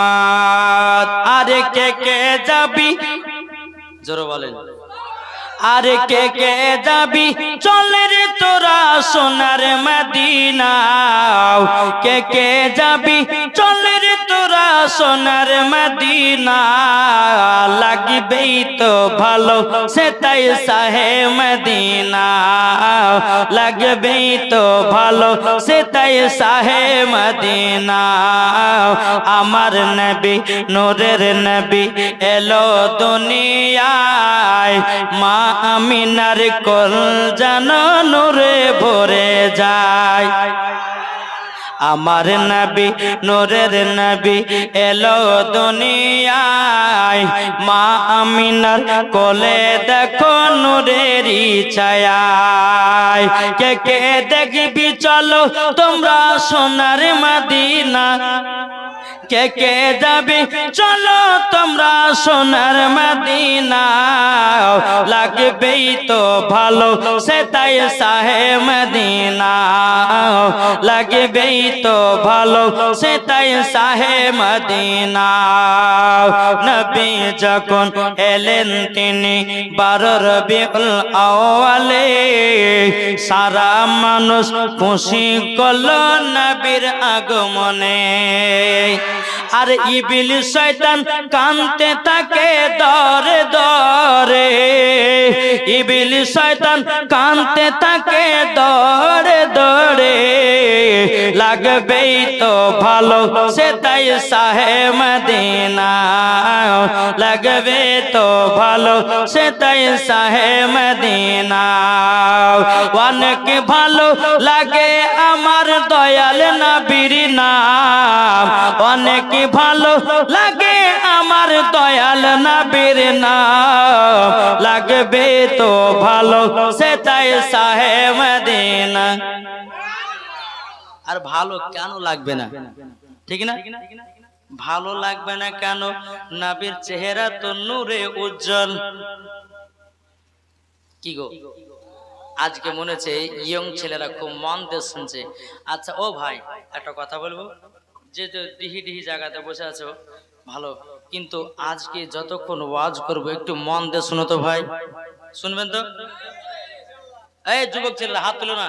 মোহাম্মদ, আরে কে কে যাবি? জোরে বলেন। আরে কে কে যাবি? চলে রে তোরা সোনার মদিনা কে কে যাবি? চলে সোনার মদিনা লাগবেই তো ভালো সে তাই সাহে মদিনা। লাগবেই তো ভালো সে তাই সাহে মদিনা। আমার নবী, নূরের নবী এলো দুনিয়ায়, মা আমিনার কল জানো নূরে ভরে যায়। আমার নবী, নূরের নবী এলো দুনিয়ায়। মা আমিনার কোলে দেখো নূরেরই ছায়ায়। কে কে দেখবি চলো তোমরা সোনার মদিনা। কে কে যাবে? চলো তোমরা সোনার মদিনা লাগবেই তো ভালো সে তাই সাহে মদিনা লাগবেই তো ভালো সে তাই সাহে মদিনা নবী যখন এলেন তিনি বারোর বিল আওয়ালে সারা মানুষ খুশি করল নবীর আগমনে। আর ইবিল শয়তান কানতে থাকে দরে দরে। ইবিল শয়তান কানতে থাকে দরে দরে। লাগবেই তো ভালো সে তাই সাহে মদিনা। লাগবে তো ভালো সে তাই সাহে মদিনা। অনেক ভালো লাগে আমার দয়াল নবীর অনেক ভালো লাগে আমার দয়াল লাগবে তো ভালো সে তাই সাহে মদিনা। আর ভালো কেন লাগবে না? ঠিক না? ভালো লাগবে না কেন? নাবির চেহারা তো নূরে উজ্জ্বল। কি গো? আজকে মনে হচ্ছে ইয়ং ছেলেরা খুব মন দিয়ে শুনছে। আচ্ছা ও ভাই একটা কথা বলব? যে যে ডিহি জায়গাতে বসে আছো ভালো। কিন্তু আজকে যতক্ষণ ওয়াজ করব একটু মন দিয়ে শুনো তো ভাই। শুনবেন তো? এই যুবক ছেলেরা হাত তুলো না।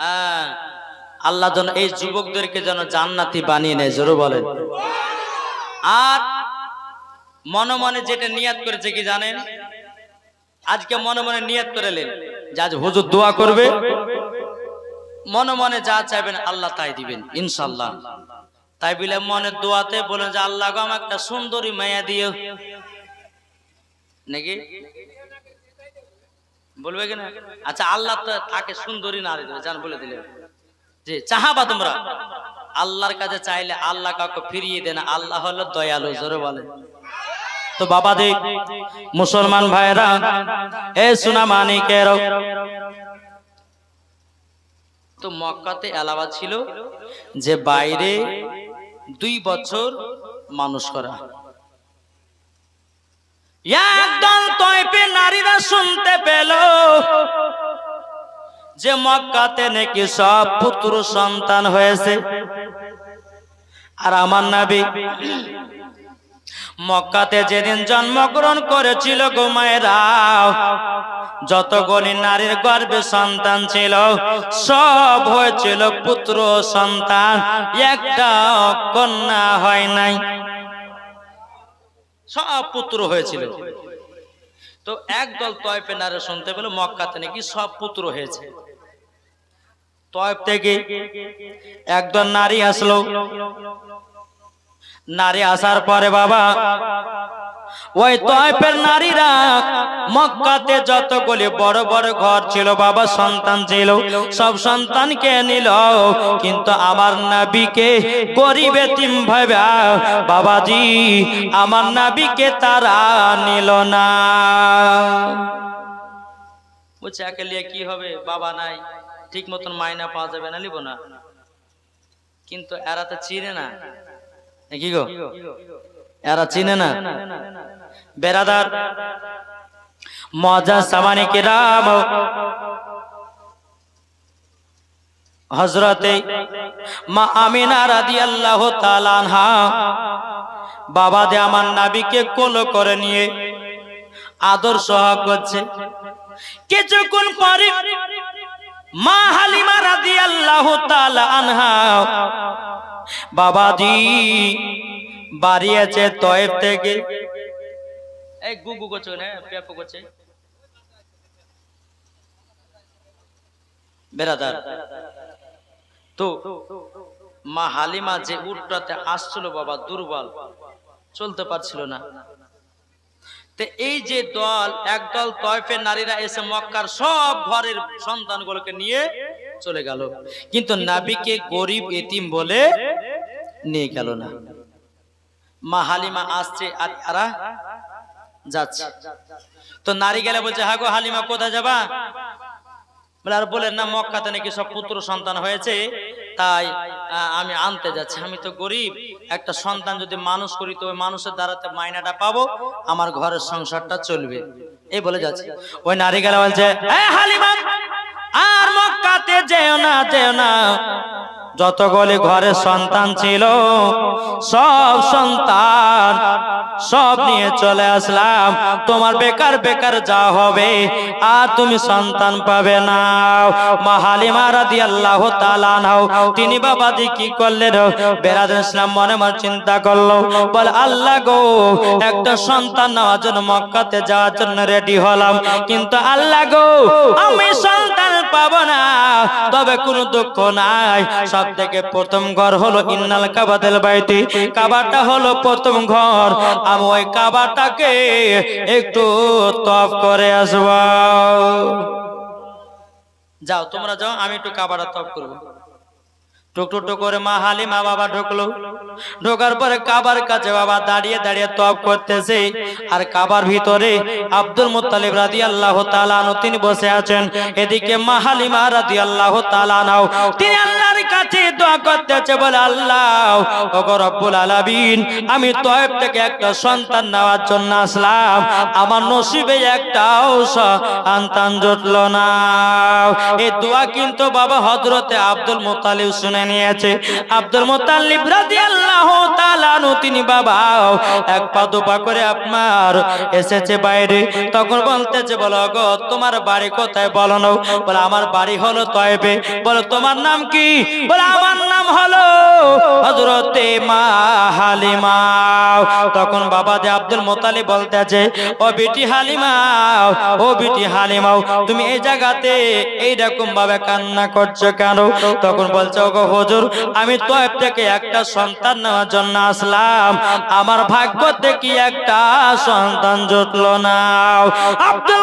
আহ, আল্লাহ যেন এই যুবকদেরকে যেন জান্নাতি বানিয়ে নেয় জোরে বলেন। আর মনে মনে যেটা নিয়াত করেছে কি জানেন? আজকে মনে মনে নিয়াত করেলেন যে আজ হুজুর দোয়া করবে। মনে মনে যা চাইবেন আল্লাহ তাই দিবেন, ইনশাল্লাহ। তাই বলে মনে দোয়াতে বলেন যে, আল্লাহ গো আমাকে একটা সুন্দরী মায়া দিও। নাকি? বলবে কিনা আচ্ছা আল্লাহ তো তাকে সুন্দরী নারী দেবে, জান বলে দিলে যে, চাহাবা তোমরা? আল্লাহর কাছে চাইলে আল্লাহ কাউকে ফিরিয়ে দেন আল্লাহ হলো দয়ালু, জোরে বলে তো বাবা দে, মুসলমান ভাইরা এ সুনা মানিকের তো মক্কাতে এলাবা ছিল যে বাইরে দুই বছর মানুষ করা। একদল তয়পে নারীরা শুনতে পেল যে মক্কাতে নাকি সব পুত্র সন্তান হয়েছে। আর আমার নাবি মক্কাতে যেদিন জন্মগ্রহণ করেছিল গোমায়েরাও যতগুলি নারীর গর্ভে সন্তান ছিল, সব হয়েছিল পুত্র সন্তান, একটা কন্যা হয় নাই। সব পুত্র হয়েছিল। তো একদল তয়পে নারে শুনতে পেল, মক্কাতে নাকি সব পুত্র হয়েছে। তয়প থেকে একদল নারী আসলো। নারী আসার পরে বাবা, ওই তয়পের নারীরা মক্কাতে যতগুলি বড় বড় ঘর ছিল, বাবা সন্তান ছিল, সব সন্তানকে নিল। কিন্তু আমার নাবিকে গরিব এতিম ভাবে বাবাজি, আমার নাবিকে তারা নিল না। বলছে, একে লিয়ে কি হবে? বাবা নাই, ঠিক মতন মাইনা পাওয়া যাবে না, নিব না। কিন্তু এরা তো চিনে না। এ কি গো? এরা চিনে না। বেরাদার মজা সামানি কিরাম হজরতে মা আমিনা রাদি আল্লাহ তালানহা বাবা দে আমার নাবিকে কোলো করে নিয়ে আদর সহ করছে। কিছুক্ষণ পরে মা হালিমা রাদি আল্লাহ আনহা বাবাজি, বাড়িয়েছে তয়েব থেকে। হ্যাঁ মা হালিমা যে উটটাতে আসছিল বাবা, দুর্বল। চলতে পারছিল না। তো এই যে দল, একদল তয়ফের নারীরা এসে মক্কার সব ঘরের সন্তানগুলোকে নিয়ে চলে গেল। কিন্তু নাবিকে গরিব এতিম বলে নিয়ে গেল না। মা হালিমা আসছে, আর তারা যাচ্ছে। তো নারী গেলে বলছে হ্যাঁ গো হালিমা, কোথায় যাবা? বলে, আর বলেন না, মক্কাতে নাকি সব পুত্র সন্তান হয়েছে। তাই আমি আনতে যাচ্ছি। আমি তো গরিব। একটা সন্তান যদি মানুষ করি, তো ওই মানুষের দ্বারাতে মাইনাটা পাবো, আমার ঘরের সংসারটা চলবে। এই বলে যাচ্ছে। ওই নারী গেলে বলছে "এই আর মক্কাতে যেও না যেও না। যতগুলি ঘরে সন্তান ছিল, সব সন্তান সব নিয়ে চলে আসলাম। তোমার বেকার বেকার যা হবে, আর তুমি সন্তান পাবে না। মাহালিমা রাদি আল্লাহ নাও তিনি বাবাজি কি করলেন? বেরাদ ইসলাম মনে মনে চিন্তা করল, বল, আল্লাহ গো, একটা সন্তান নেওয়ার জন্য মক্কাতে যাওয়ার জন্য রেডি হলাম। কিন্তু আল্লাহ গো, আমি সন্তান পাবো না। তবে কোনো দুঃখ নাই। সব থেকে প্রথম ঘর হলো ইন্নাল হলো প্রথম ঘর। আমি ওই কাবাটাকে একটু তপ করে আসব। যাও, তোমরা যাও, আমি একটু কাবাটা তফ করব। টুকটু টুক করে মা হালিমা বাবা ঢুকলো। ঢোকার পরে কাবার কাছে বাবা দাঁড়িয়ে দাঁড়িয়ে তপ করতেছে। আর কাবার ভিতরে আব্দুল মুতালিব রাদি আল্লাহ তালানো তিনি বসে আছেন। এদিকে মা হালিমা রাদি আল্লাহ তালানাও তিনি আল্লাহর কাছে দোয়া করতেছে বলে আল্লাহ। ওগো রব্বুল আলামিন, আমি তয়েব থেকে একটা সন্তান নেওয়ার জন্য আসলাম। আমার নসিবে একটাও সন্তান জুটলো না। এই দোয়া কিন্তু বাবা হযরতে আব্দুল মুত্তালিব শুনে নিয়েছে। আব্দুল মুত্তালিব রাদিয়াল্লাহু তাআলা তিনি বাবা, এক পা দুপা করে আপনার এসেছে বাইরে। তখন বলতেছে, বলো গো তোমার বাড়ি কোথায়? বলো না বলে, আমার বাড়ি হলো তয়েবে। বলো, তোমার নাম কি? আমার নাম হলো হযরতে মা হালিমা। তখন বাবা যে আব্দুল মোতালিব বলতেছে, ও বিটি হালিমা, ও বিটি হালিমাও তুমি এই জায়গাতে এইরকম ভাবে কান্না করছ কেন? তখন বলছে হুজুর, আমি তয়েব থেকে একটা সন্তান নেওয়ার জন্য আসলাম। আমার ভাগ্য থেকে একটা সন্তান জুটলো না? আব্দুল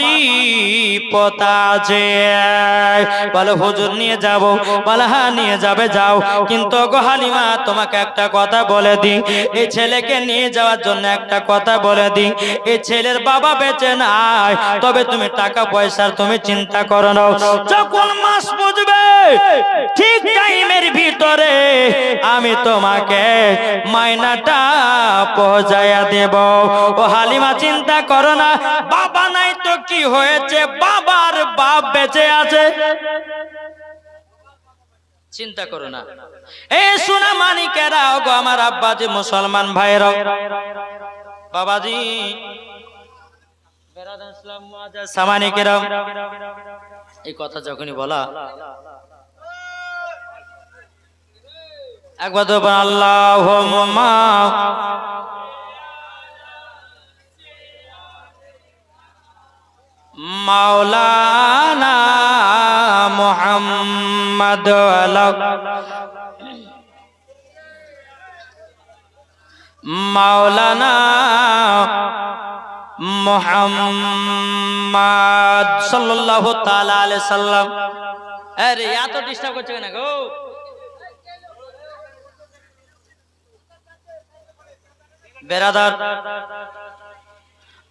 পতা যে বলে, হুজুর নিয়ে যাব, বলে নিয়ে যাবে, যাও। কিন্তু তোমাকে একটা কথা বলে দিই। এই ছেলেকে নিয়ে যাওয়ার জন্য একটা কথা বলে দিই। এই ছেলের বাবা বেঁচে নাই। তবে তুমি টাকা পয়সার তুমি চিন্তা করো যখন মাস বুঝবে ঠিক টাইমের ভিতরে আমি তোমাকে মাইনাটা পৌঁছাইয়া দেব। ও হালিমা, চিন্তা করো না, বাবা নাই তো কি হয়েছে? বাবার বাপ বেঁচে আছে। চিন্তা করো না। এ সোনা মানিকেরা গো আমার আব্বাজি মুসলমান ভাইরাও বাবাজি এই কথা যখনই বলা একবার তো আল্লাহ মাওলানা মোহাম্মদ মাওলানা মোহাম্মদ সাল্লাল্লাহু তাআলা আলাইহি সাল্লাম। আরে, এত ডিস্টার্ব করছে কেন গো? বেরাদার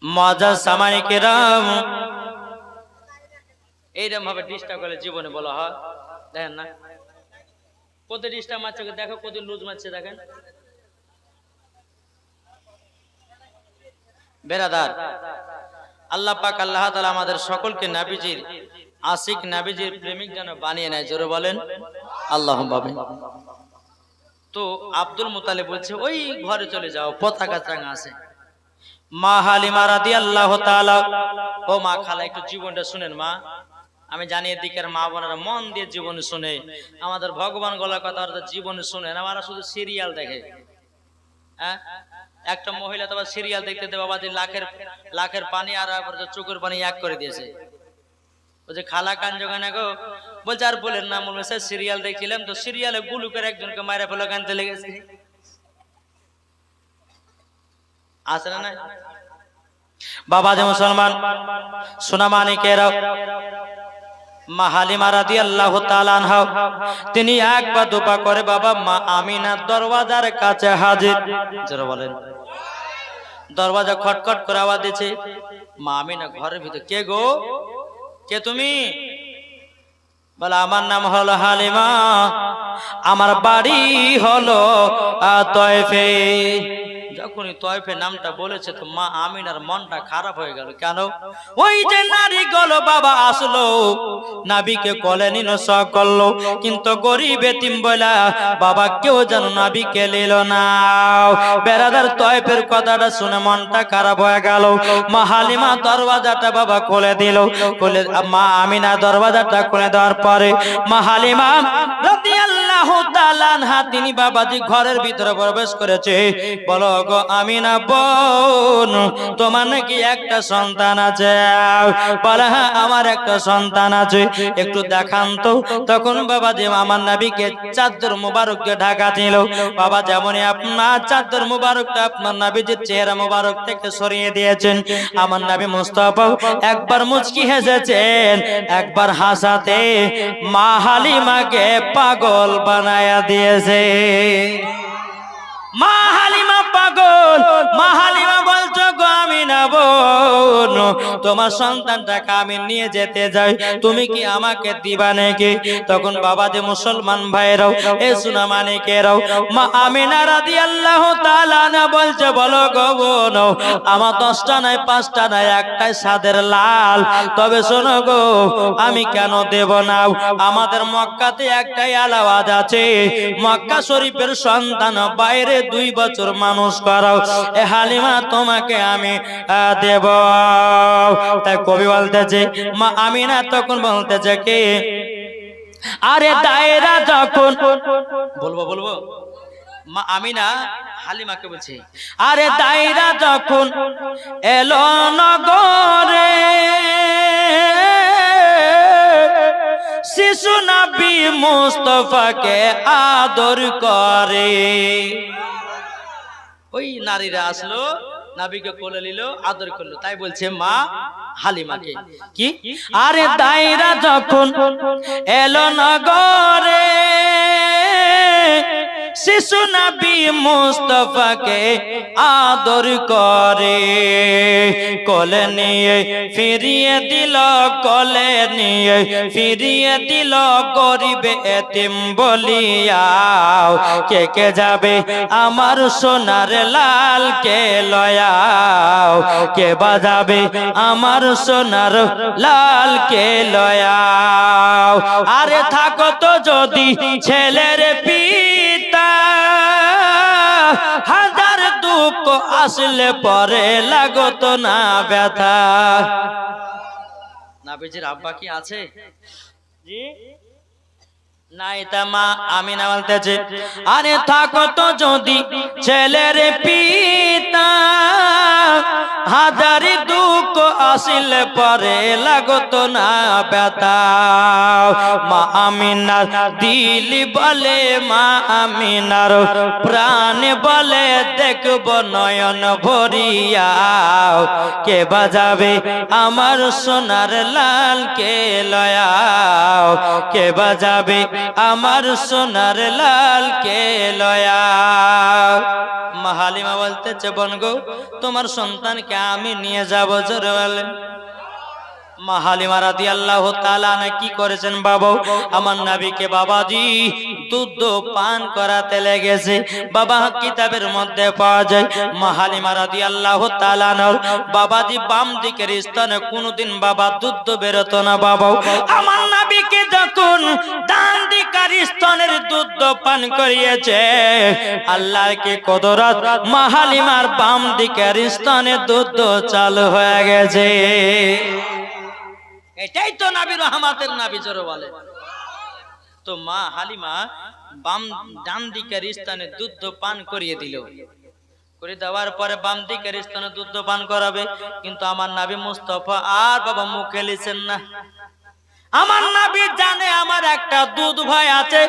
মজা সামাই কেরাম। এইরকম ভাবে ডিস্টার্ব করলে জীবনে বলা হয়। দেখেন না? কত ডিস্টার্ব মারছে দেখো কত লুজ মারছে, দেখেন। বেরাদার, আল্লাহ পাক আল্লাহ তাআলা আমাদের সকলকে নাবিজির, আশিক নাবিজির প্রেমিক যেন বানিয়ে নেয়। জোরে বলেন। আল্লাহ তো আব্দুল মুতালিব বলছে, ওই ঘরে চলে যাও, পতাকা চাঙা আছে। মা হালিমা রাদি আল্লাহ ও মা খালা, একটু জীবনটা শুনেন মা। আমি জানি এদিকের মা বোনেরা মন দিয়ে জীবন শুনে। আমাদের ভগবান গলার কথা ওরা জীবন শুনে না আমরা শুধু সিরিয়াল দেখে। হ্যাঁ? একটা মহিলা তো সিরিয়াল দেখতে দেবে লাখের লাখের পানি আর চোখের পানি এক করে দিয়েছে। বলছে খালা কান জোগানে গো, বলছে, আর বলেন না মনে হচ্ছে সিরিয়াল দেখছিলাম তো সিরিয়ালে গুলু করে একজনকে মায়েরা ফেলে, কানতে লেগেছে। আছে না না বাবা যে মুসলমান, সোনা মানিকেরাও মা হালিমা রাদি আল্লাহ তিনি এক পা দুপা করে, বাবা, মা আমিনার দরওয়াজার কাছে হাজির। যারা বলেন। দরওয়াজা খটখট করে আওয়াজ দিচ্ছে, মা আমিনা ঘরের ভিতরে, কে গো? কে তুমি? বলে আমার নাম হলো হালিমা আমার বাড়ি হলো তয়ফে। যখনই তয়ফে নামটা বলেছে তো মা আমিনার মনটা খারাপ হয়ে গেল। কেন? ওই যে নারী গলো বাবা আসলো, নাবিকে কলে নিল স কিন্তু গরিব এতিম বলা, বাবা কেউ যেন নাবিকে নিল না। বেড়াদার তয়ফের কথাটা শুনে মনটা খারাপ হয়ে গেল। মা হালিমা দরওয়াজাটা বাবা খুলে দিল। খুলে, মা আমিনা দরওয়াজাটা খুলে দেওয়ার পরে মা হালিমা রাদিয়াল্লাহু তিনি বাবাজি ঘরের ভিতরে প্রবেশ করেছে। বলো গো, আমিনা বোন, তোমার নাকি একটা সন্তান আছে? বলে হ্যাঁ আমার একটা সন্তান আছে। একটু দেখান তো। তখন বাবা যে আমার নাবিকে চাদর মুবারককে ঢাকা দিল। বাবা যেমনই আপনার চাদর মুবারকটা আপনার নাবিজের চেহারা মুবারক থেকে সরিয়ে দিয়েছেন। আমার নাবি মুস্তাফা একবার মুচকি হেসেছেন, একবার হাসাতে। মা হালিমাকে পাগল বানায়া দিয়েছে। তোমার সন্তানটাকে আমি নিয়ে যেতে যাই। তুমি কি আমাকে দিবা নাকি তখন বাবা যে মুসলমান ভাইরাও, এ সুনা মানিকেরাও মা আমিনা রাদিয়াল্লাহু তাআলা না বলছে, বলো গো বোন, আমার দশটা নাই, পাঁচটা নাই, একটাই সাদের লাল। তবে শোনো গো, আমি কেন দেব না? আমাদের মক্কাতে একটাই আলাওয়াজ আছে, মক্কা শরীফের সন্তান বাইরে দুই বছর মানুষ করাও। এ হালিমা, তোমাকে আমি দেব। তাই কবি বলতেছে, মা আমিনা তখন বলতেছে কি, আরে দায়রা যখন বলব বলব? মা আমিনা, হালিমাকে বলছে, আরে দায়রা যখন এলো নগরে, শিশু নাবি মুস্তফাকে আদর করে। ওই নারীরা আসলো, নাবিকে কোলে নিল, আদর করল, তাই বলছে, মা হালিমাকে। কি? আরে দায়রা যখন এলো নগরে শিশু নবী মুস্তফাকে আদর করে, কোলে নিয়ে ফিরিয়ে দিল, কোলে নিয়ে ফিরিয়ে দিল গরিবে এতিম বলিয়াও কে কে যাবে আমার সোনার লাল কে লয়াও? কে বাজাবে আমার সোনার লাল কে লয়াও? আরে থাকো তো যদি ছেলের পিতা আসলে পরে লাগত না ব্যথা। নাবিজির আব্বা কি আছে? জি? নাই তা মা আমি না বলতেছে আরে থাকো তো যদি ছেলের পিতা হাজারি দুঃখ আসিলে পরে লাগত না ব্যথা। মা আমিনার দিলি বলে, মা আমিনার প্রাণ বলে, দেখব নয়ন ভরিয়া। কে বাজাবে আমার সোনার লাল কে লয়াও কে বাজাবে আমার সোনার লাল কে লয়া? মাহালিমা বলতেছে বনগো তোমার সন্তানকে আমি নিয়ে যাব জোরে বলেন মাহালিমা রাদি আল্লাহ তালা কি করেছেন বাবা? আমার নাবিকে দুধ পান করাতে লেগেছে। বাবা কিতাবের মধ্যে পাওয়া যায় রাদি আল্লাহ বাম কোনোদিন বাবা বেরোতো না বাবা। আমার নাবিকে যখন ডান দিকার স্তনের দুধ পান করিয়েছে, আল্লাহকে কদরত মাহালিমার বাম দিকের স্তনে দুধ চালু হয়ে গেছে। এটাই তো নাবি রহমাতের নাবি, জোরে বলে। তো মা হালিমা বাম ডান দিকের স্থানে দুধ পান করিয়ে দিল। করে দেওয়ার পরে বাম দিকের স্থানে দুধ পান করাবে। কিন্তু আমার নাবি মুস্তফা আর বাবা মুখে লিছেন না। আমার নাবি জানে আমার একটা দুধ ভাই আছে।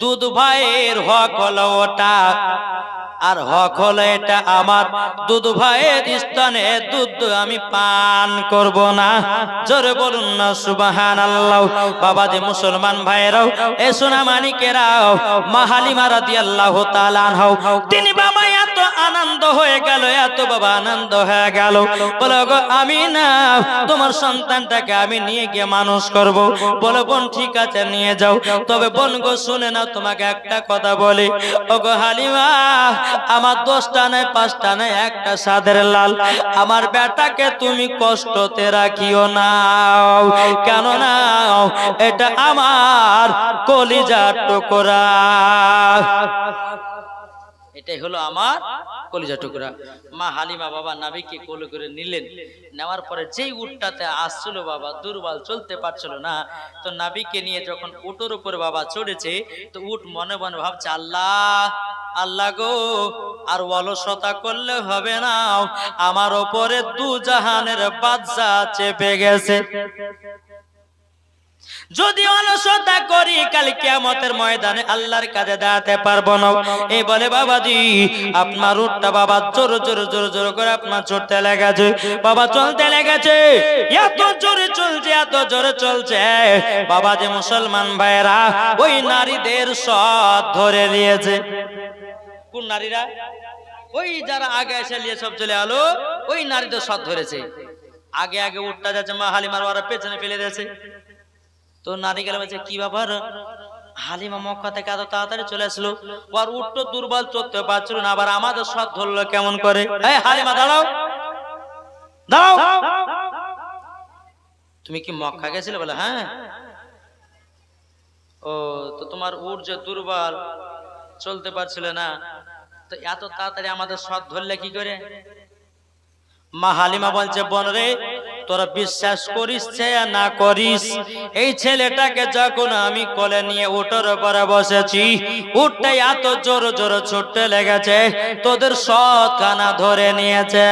দুধ ভাইয়ের হক হলো ওটা। আর হক হলো এটা আমার দুধ ভাইয়ের স্থানে দুধ আমি পান করব না। জোরে বলুন না সুবাহান আল্লাহ বাবা যে মুসলমান ভাইয়েরাও, এ সোনা মানিকেরাও মাহালিমা রাদি আল্লাহ তালান হও তিনি বাবা আনন্দ হয়ে গেল, এত বাবা আনন্দ হয়ে গেল। বলো গো, আমি না, তোমার সন্তানটাকে আমি নিয়ে গিয়ে মানুষ করব। বলো বোন, ঠিক আছে, নিয়ে যাও। তবে বোন গো, শুনে না তোমাকে একটা কথা বলি। ও গো হালিমা, আমার দশটা নয়, পাঁচটা নয়, একটা সাদের লাল। আমার বেটাকে তুমি কষ্টতে রাখিও না। কেন না এটা আমার কলিজার টুকরা। এটাই হলো আমার কলিজা টুকরা। মা হালিমা বাবা নাবিকে কোলে করে নিলেন। নেওয়ার পরে যেই উটটাতে আসছিল বাবা, দুর্বল চলতে পারছিল না। তো নাবিকে নিয়ে যখন উটোর উপর বাবা চড়েছে, তো উট মনে মনে ভাবছে, আল্লাহ আল্লাহ গো, আর অলসতা করলে হবে না। আমার ওপরে দু জাহানের বাদশা চেপে গেছে। যদি অলসতা করি, কাল কিয়ামতের ময়দানে আল্লাহর কাজে দাঁড়াতে পারব না। এই বলে, বাবাজি, আপনার উঠটা বাবা জোর জোর জোর জোর করে আপনার চড়তে লেগেছে। বাবা, চলতে লেগেছে। এত জোরে চলছে, এত জোরে চলছে। বাবা যে মুসলমান ভাইরা ওই নারীদের সৎ ধরে নিয়েছে। কোন নারীরা? ওই যারা আগে এসে নিয়ে সব চলে আলো, ওই নারীদের সৎ ধরেছে। আগে আগে উঠটা যাচ্ছে মা হালিমার ওরা পেছনে ফেলে দিয়েছে। তো নারী গেলে বলছে কি ব্যাপার? হালিমা মক্কা থেকে এত তাড়াতাড়ি চলে আসলো। ওর উঠতো দুর্বল চলতে পারছিল না, আবার আমাদের সৎ ধরলো কেমন করে? হালিমা, দাঁড়াও। দাঁড়াও। তুমি কি মক্কা গেছিলে বলে হ্যাঁ? ও, তো তোমার উট যে দুর্বল, চলতে পারছিল না। তো এত তাড়াতাড়ি আমাদের সৎ ধরলে কি করে? মা হালিমা বলছে, বোন রে তোরা বিশ্বাস করিস না করিস। এই ছেলেটাকে যখন আমি কোলে নিয়ে উঠোর উপরে বসেছি উঠটাই এত জোর জোর ছুটতে লেগেছে, তোদের সৎ কানা ধরে নিয়েছে।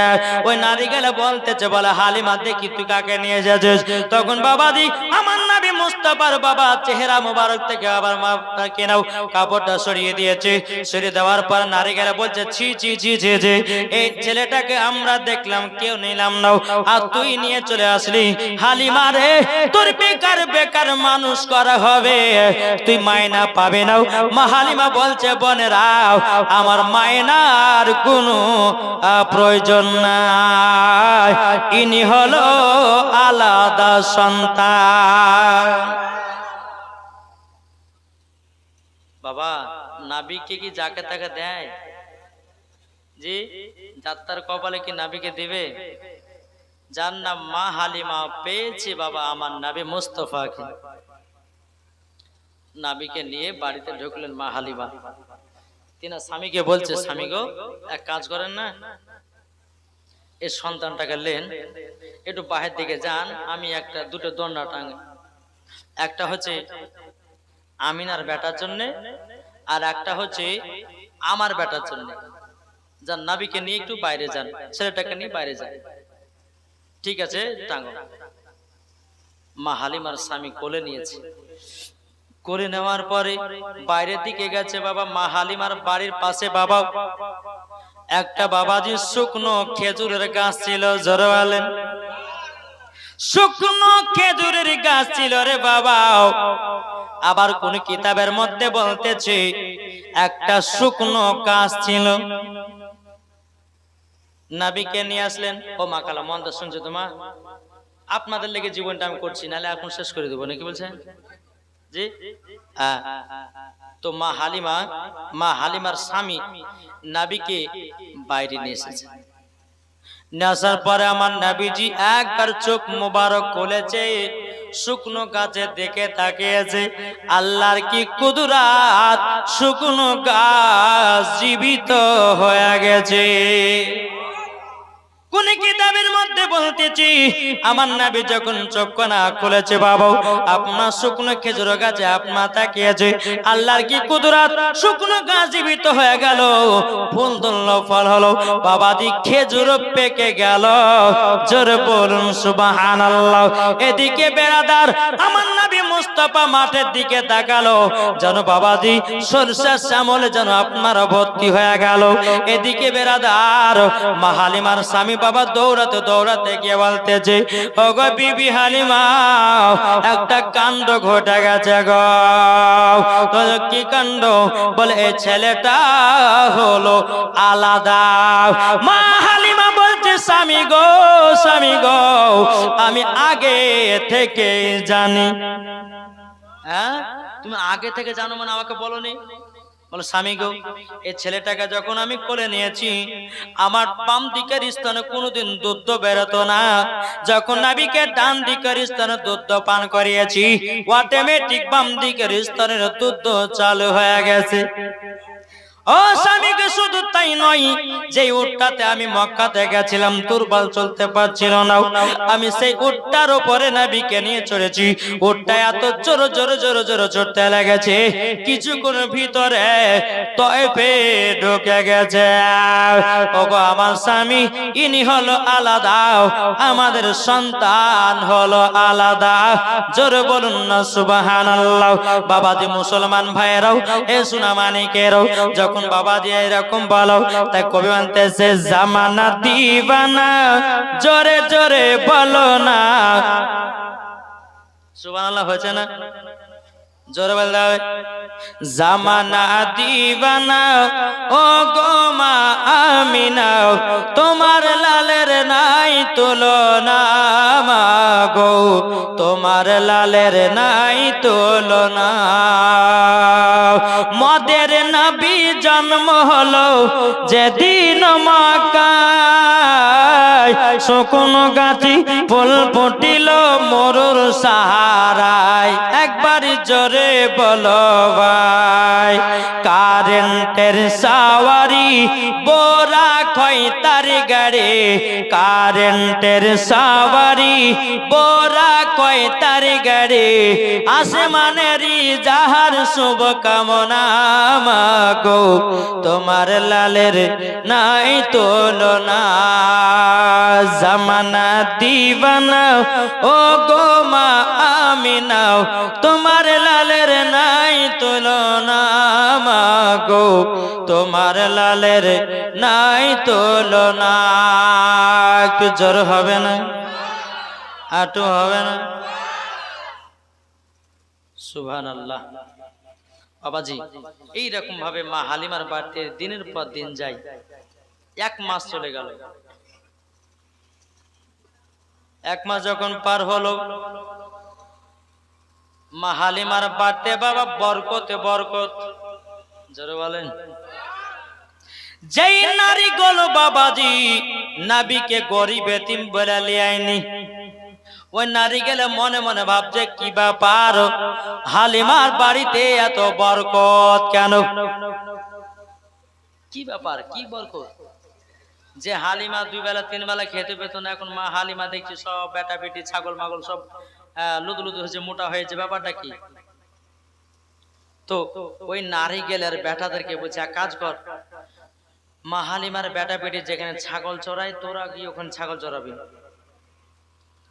ওই নারী গেলে বলতেছে, বলে, হালিমা, দেখি তুই কাকে নিয়ে যাচ্ছিস তখন বাবাদি আমার নাবি মুস্তাফার বাবা চেহারা মোবারক থেকে আবার মা কেনাও কাপড়টা সরিয়ে দিয়েছে। সরিয়ে দেওয়ার পর নারী গেলে বলছে, ছি ছি ছি ছি ছি। এই ছেলেটাকে আমরা দেখলাম, কেউ নিলাম না। আর তুই নিয়ে চলে আসলি। হালিমা রে, তোর বেকার বেকার মানুষ করা হবে। তুই মায়না পাবে না। মা হালিমা বলছে, বোনেরা, আমার মায়নার কোনো প্রয়োজন নাই। ইনি হলো আলাদা সন্তান। বাবা, নাবিককে কি যাকে তাকে দেয়? জি, যাত্রার কপালে কি নাবিকে দিবে? যার নাম মা হালিমা, পেয়েছে বাবা আমার নাবি মুস্তফাকে। নাবিকে নিয়ে বাড়িতে ঢুকলেন মা হালিমা। তিনি স্বামীকে বলছে, স্বামী গো, এক কাজ করেন না। এই সন্তানটাকে লেন। একটু বাহির দিকে যান, আমি একটা দুটো দন্ডা টাঙে একটা হচ্ছে আমিনার বেটার জন্য, আর একটা হচ্ছে আমার বেটার জন্য। যান, নাবিকে নিয়ে একটু বাইরে যান, ছেলেটাকে নিয়ে বাইরে যান। ঠিক আছে, টাঙ্গো। মা হালিমার স্বামী কোলে নিয়েছে। করে নেওয়ার পরে বাইরের দিকে গেছে বাবা, মা হালিমার বাড়ির পাশে বাবা। একটা বাবাজি শুকনো খেজুরের গাছ ছিল জড়ালেন শুকনো খেজুরের গাছ ছিল রে বাবা। আবার কোন কিতাবের মধ্যে বলতেছে, একটা শুকনো গাছ ছিল। নাবিকে নিয়ে আসলেন, ও মা কালা, মন্দ শুনছো তোমা? আপনাদের লেগে জীবনটা আমি করছি, নাহলে এখন শেষ করে দেবো, নাকি বলছেন? জি। তো মা হালিমা, মা হালিমার স্বামী নাবিকে বাইরে নিয়ে এসেছে। নিয়ে আসার পরে আমার নাবিজি একবার চোখ মোবারক খুলেছে, শুকনো গাছে দেখে তাকিয়েছে, আল্লাহর কি কুদরাত, শুকনো গাছ জীবিত হয়ে গেছে। কোন কিতাবের মধ্যে বলতেছি, আমার নাবি যখন চক্ষু না খুলেছে বাবা, আপনার শুকনো খেজুর গাছে আপনার তাকিয়েছে আল্লাহর কি কুদরাত? শুকনো গাছ জীবিত হয়ে গেল, ফুল ধরল, ফল হলো বাবা দি খেজুর পেকে গেল। জোরে বলুন, সুবহানাল্লাহ। এদিকে বেড়াদার আমার নাবি মুস্তাফা মাঠের দিকে তাকালো, যেন বাবাজি সরষা শ্যামল যেন আপনার ভর্তি হয়ে গেল। এদিকে বেড়াদার মাহালিমার স্বামী বাবা দৌড়াতে দৌড়াতে গিয়ে বলতেছে ও গো বিবি হালিমা, একটা কাণ্ড ঘটে গেছে গো। কি কাণ্ড? বলে এই ছেলেটা হলো আলাদা। মা হালিমা বলছে, স্বামী গো স্বামী গো, আমি আগে থেকে জানি। হ্যাঁ? তুমি আগে থেকে জানো মানে আমাকে বলনি? বলো, স্বামী গো এই ছেলেটাকে যখন আমি কোলে নিয়েছি, আমার বাম দিকের স্থানে কোনোদিন দুধ বেরোতো না। যখন নাবিকে ডান দিকের স্থানে দুধ পান করিয়েছি, অটোমেটিক বাম দিকের স্থানের দুধ চালু হয়ে গেছে। স্বামীকে শুধু তাই নয় আমি মক্কাতে গেছিলাম আমি সেই কিছুক্ষণ স্বামী, ইনি হলো আলাদা, আমাদের সন্তান হলো আলাদা। জোরে বলুন না, সুবহানাল্লাহ। বাবাজি মুসলমান ভাইয়েরাও, এ সুনা মানিকেরাও যখন বাবা যে এরকম বলো তাই কবি মানতেছে জামানা দিবানা, জোরে জোরে বলো না। সুবহানাল্লাহ, হয়েছে না? জামানা দিবানা ও গো মা আমিনা, তোমার লালের নাই তুলনা গো তোমার লালের নাই তুলনা। মদের নবী জন্ম হলো যেদিন মাকায়, শকুন গাছি ফুল ফুটিল মরুর জোরে বলো ভাই কারেন্টের সাওয়ারি বোরা খই তার গাড়ি। কারেন্টের সাওয়ারি বোরা কয় তার গাড়ি। আসমানেরই যাহার শুভ কামনা মাগো, তোমার লালের নাই তোলো না জামানা দিবানা ও গো মা আমিনাও, তোমার লালের নাই তুলনা মাগো, তোমার লালের নাই তুলনা। একটু জ্বর হবে না? আটু হবে না? সুভান আল্লাহ বাবাজি এইরকম ভাবে মা হালিমার বাড়িতে দিনের পর দিন যাই এক মাস চলে গেল। এক মাস যখন পার হলো মা হালিমার বাড়িতে বাবা বরকতে বরকত। জোরে বলেন। যেই নারী গল বাবাজি, নাবিকে গরিব এতিম বলে লিয়ায়নি। ওই নারী গেলে মনে মনে ভাবছে, কি ব্যাপার? হালিমার বাড়িতে এত বরকত কেন? কি ব্যাপার? কি বরকত? যে হালিমা দুই বেলা, তিন বেলা খেতে পেত না, এখন মা হালিমা দেখছি সব বেটা বেটি ছাগল মাগল সব আহ, লুদু লুদু হয়েছে মোটা হয়েছে ব্যাপারটা কি? তো ওই নারী গেলে আর বেটাদেরকে বলছে কাজ কর মা হালিমার বেটা বেটি যেখানে ছাগল চড়ায় তোরা গিয়ে ওখানে ছাগল চড়াবি।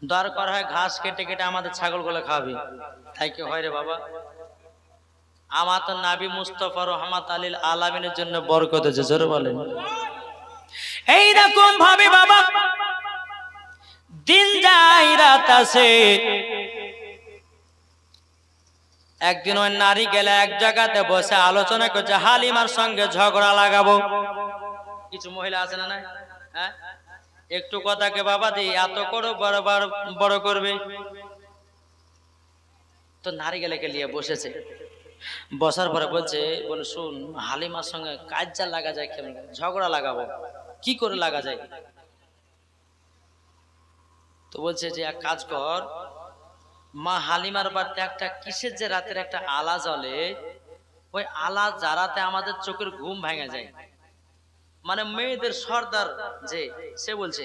দরকার হয় ঘাস কেটে কেটে আমাদের ছাগলগুলো খাওয়াবি। তাই কি হয় রে বাবা? আমার তো নাবি মুস্তফা রহমাত আলীল আলামিনের জন্য বরকত হয়েছে জোরে বলেন। এইরকম ভাবে বাবা দিন যায়, রাত আসে। একদিন ওই নারী গেলে এক জায়গাতে বসে আলোচনা করছে, হালিমার সঙ্গে ঝগড়া লাগাবো। কিছু মহিলা আছে না না হ্যাঁ? একটু কথাকে বাবা দি, এত করো, বড় বড় করবে। তো নারী গেলেকে নিয়ে বসেছে? বসার পরে বলছে, বলে, শুন, হালিমার সঙ্গে কাজ যা লাগা যায় কেমন? ঝগড়া লাগাবো। কি করে লাগা যায়? তো বলছে যে এক কাজ কর, মা হালিমার বাড়িতে একটা কিসের যে রাতের একটা আলা জ্বলে, ওই আলা জ্বালাতে আমাদের চোখের ঘুম ভেঙে যায়। মানে মেয়েদের সর্দার যে, সে বলছে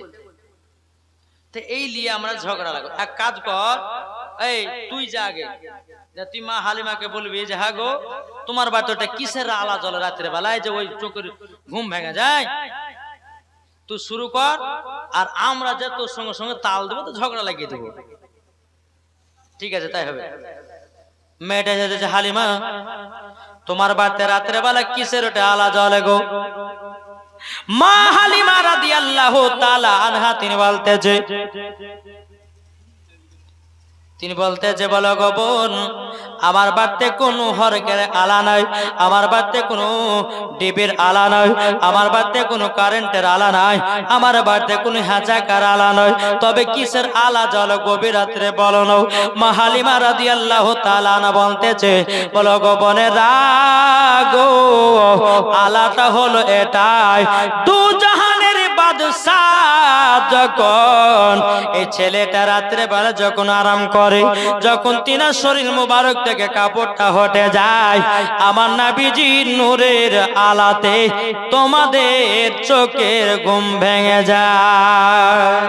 এই নিয়ে আমরা ঝগড়া লাগো এক কাজ কর, এই তুই যা আগে। তুই মা হালিমাকে বলবি, যে হ্যাঁ গো, তোমার বাড়িতে কিসের আলা জ্বলে রাত্রে বেলায় যে ওই চোখের ঘুম ভেঙে যায়? তুই শুরু কর আর আমরা যে তোর সঙ্গে সঙ্গে তাল দেবো তো ঝগড়া লাগিয়ে দেবো। ঠিক আছে তাই হবে। মেয়েটা যেতে হালিমা তোমার বাড়িতে রাত্রে বেলা কিসের ওটা আলা জলে গো? মা হালিমা রাদিয়াল্লাহু তাআলা আনহা তিনি বলতেছে তিনি বলতে যে, বলো গো আমার বাড়িতে কোনো হরকের আলা নাই, আমার বাড়িতে কোনো ডিবির আলা নাই, আমার বাড়িতে কোনো কারেন্টের আলা নাই, আমার বাড়িতে কোনো হ্যাচাকার আলা নয় তবে কিসের আলা জল গভীর রাত্রে বলো নও মা হালিমা রাদিয়াল্লাহু তাআলা না বলতেছে, বলো গো বনে, রাগো, আলাটা হলো এটাই, দু জাহানের যখন এই ছেলেটা রাত্রে বেলা যখন আরাম করে, যখন তিনার শরীর মুবারক থেকে কাপড়টা হটে যায়, আমার নাবিজি নূরের আলাতে তোমাদের চোখের ঘুম ভেঙে যায়।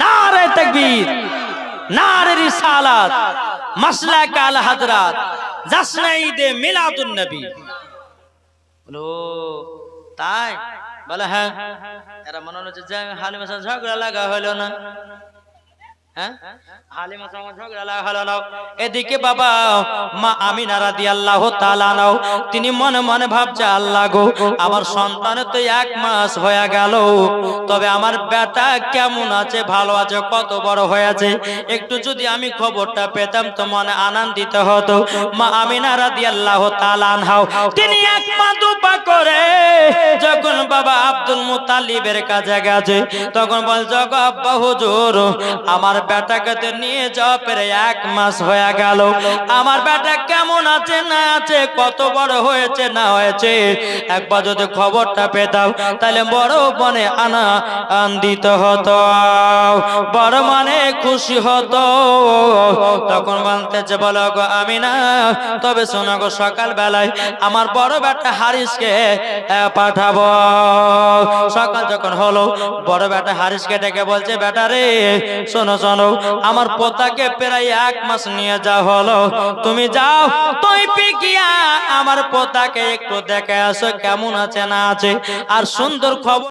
নারে তাকবীর, নারে রিসালাত মাসলা কাল হাজরাত জাসনা ঈদে মিলাদুন নবী। তাই? বলে হ্যাঁ এরা মনে হচ্ছে যে হালিমের সাথে ঝগড়া লাগা হলো না। এদিকে বাবা মা আমিনা রাদিয়াল্লাহু তাআলা নাও তিনি মনে মনে ভাবছে আল্লাহ গো আমার সন্তানের তো এক মাস হয়ে গেল। তবে আমার বেটা কেমন আছে ভালো আছে কত বড় হয়েছে? একটু যদি আমি খবরটা পেতাম তো মনে আনন্দিত হতো। মা আমিনা রাদিয়াল্লাহু তাআলা আনহাও তিনি এক দুপা করে যখন বাবা আব্দুল মুতালিবের কাছে গেছে তখন বল জগ আব্বা হুজুর আমার বেটাকে তো নিয়ে যাওয়া পেরে এক মাস হয়ে গেল। আমার বেটা কেমন আছে, না আছে, কত বড় হয়েছে, না হয়েছে, একবার যদি খবরটা পেতাম, তাহলে বড় মনে আনা হতো। বড় খুশি হতো। তখন গো আমি না তবে শোনো গো সকাল বেলায় আমার বড় বেটা হারিসকে পাঠাবো। সকাল যখন হলো, বড় বেটা হারিসকে ডেকে বলছে, বেটা রে শোনো। শোনো আমার পোতাকে প্রায় এক মাস নিয়ে যা হলো। তুমি যাও তুই পিকিয়া আমার পোতাকে একটু দেখে আসো, কেমন আছে না আছে। আর সুন্দর খবর